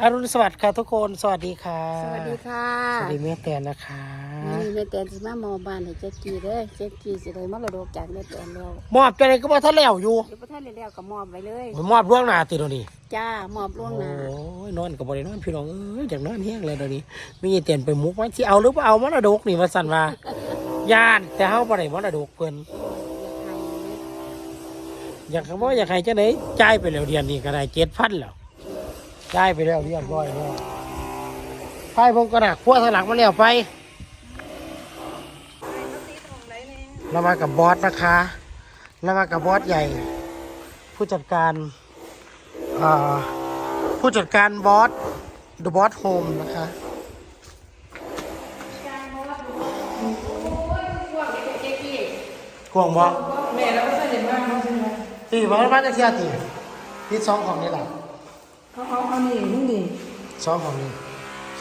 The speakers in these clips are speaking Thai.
อรุณสวัสดิ์ค่ะทุกคน สวัสดีค่ะ สวัสดีค่ะสวัสดีแม่แตนนะคะนี่แม่แตนสิมาหมอบ้านให้เจ๊กีเด้อเจ๊กีสิได้มรดกจากแม่แตนแล้วมอบจะไหนก็บ่ทันแล้วอยู่เดี๋ยวพระท่านได้แล้วก็มอบไว้เลยมอบล่วงหน้าติดยวนี้จ้ามอบล่วงหน้าโอ้ยนอนก็บ่ได้นอนพี่น้องเอ้ยอยากนอนแห้งเลยเดี๋ยวนี้มีเตียนไปมุกว่าสิเอาหรือบ่เอามรดกนี่ว่าสั่นว่าย่านแต่เฮาบ่ได้มรดกเพิ่นอยากบ่อยากให้จังได๋จ่ายไปแล้วเดือนนี้ก็ได้7,000แล้ว จ่ายไปแล้วเรียบร้อยแล้วไปผมก็น่ะครัวทางหลังมาแล้วไปเรามากับบอสนะคะเรามากับบอสใหญ่ ผู้จัดการอ่าผู้จัดการบอส The Boss Home นะคะกวงบอสแม่แล้วก็ใส่มากเขาใช่ไหมตีบอสมาจะเที่ยวตีที่สองของนี่แหละ เขาเอาเอานี่นี่นี่สองของนี้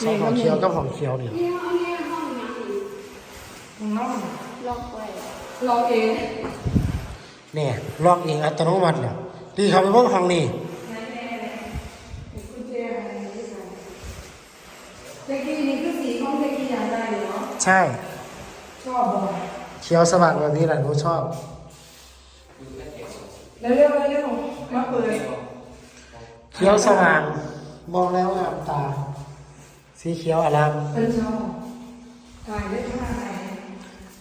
สองของเขียวกับของเขียวนี่น้องล็อกไว้เราเองเนี่ยลอกเองอัตโนมัติแล้วตีเขาไปเพิ่งของนี่กุญแจอะไรนี่ค่ะเจ๊กี้นี่คือสีของเจ๊กี้อย่างไรเนาะใช่ ชอบบ่เขียวสว่างแบบนี้แหละหนูชอบเร็วเร็วเร็วมาเปิด เขียวสว่าง มองแล้วงามตา สีเขียวอารามเป็นชอบถ่ายได้ท่าไหน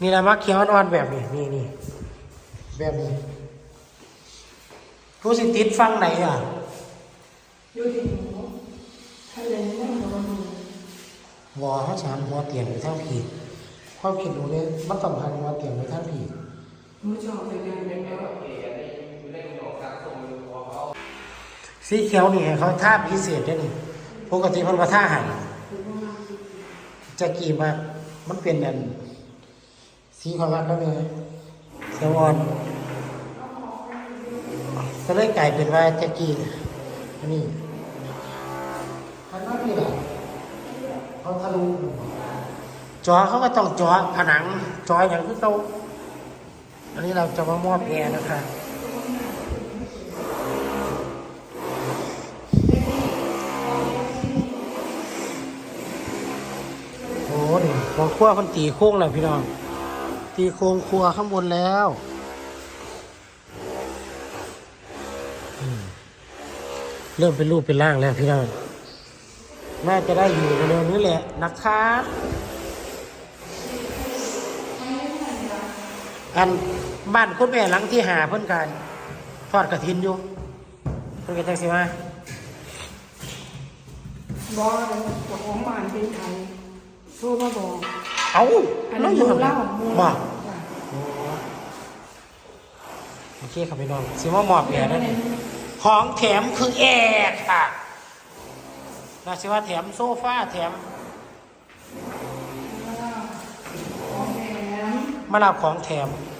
นี่นะมักเขียวอ่อนๆแบบนี้นี่นี่แบบนี้รู้สิติดฟังไหนอะอยู่ที่หนูทะเลนั่งบนหนูวอเขาสามหัวเตียงไปทั้งผีความคิดหนูเนี่ยมันสัมพันธ์หัวเตียงไปทั้งผีหนูชอบเป็นยังไงแล้ว สีเขียวนี่เขาท่าพิเศษด้วยนี่ปกติมันก็ท่าหายจะกี่มามันเป็นแบบสีของมันแล้วเลยเขียวอ่อนก็เลยกลายเป็นว่าจะกี่นนี้อันนั้นนี่แหละเขาทะลุจอเขาก็ต้องจอผนังจออย่างที่เขาอันนี้เราจะมามอบแอร์นะคะ โอ้ ดิมองขั้วมันตีโค้งแล้วพี่น้อง ตีโค้งครัวข้างบนแล้วเริ่มเป็นรูปเป็นร่างแล้วพี่น้อง น่าจะได้อยู่เร็วๆนี้แหละนะคะอันบ้านคุณแม่หลังที่หาเพิ่อนกันทอดกระถินอยู่ เพิ่อนก็จังสิมาบอกเจ้าของบ้านเป็นใคร โทรมาบอกเอ้าอันแล้นั้วนอยู่หมูทำไมเล่าหมูบ่จ้ะโอเคครับพี่น้องซิว่าหมอบแอร์นั่นของแถมคือแอร์ค่ะนะซิว่าแถมโซฟาแถมของแถมมารับของแถมข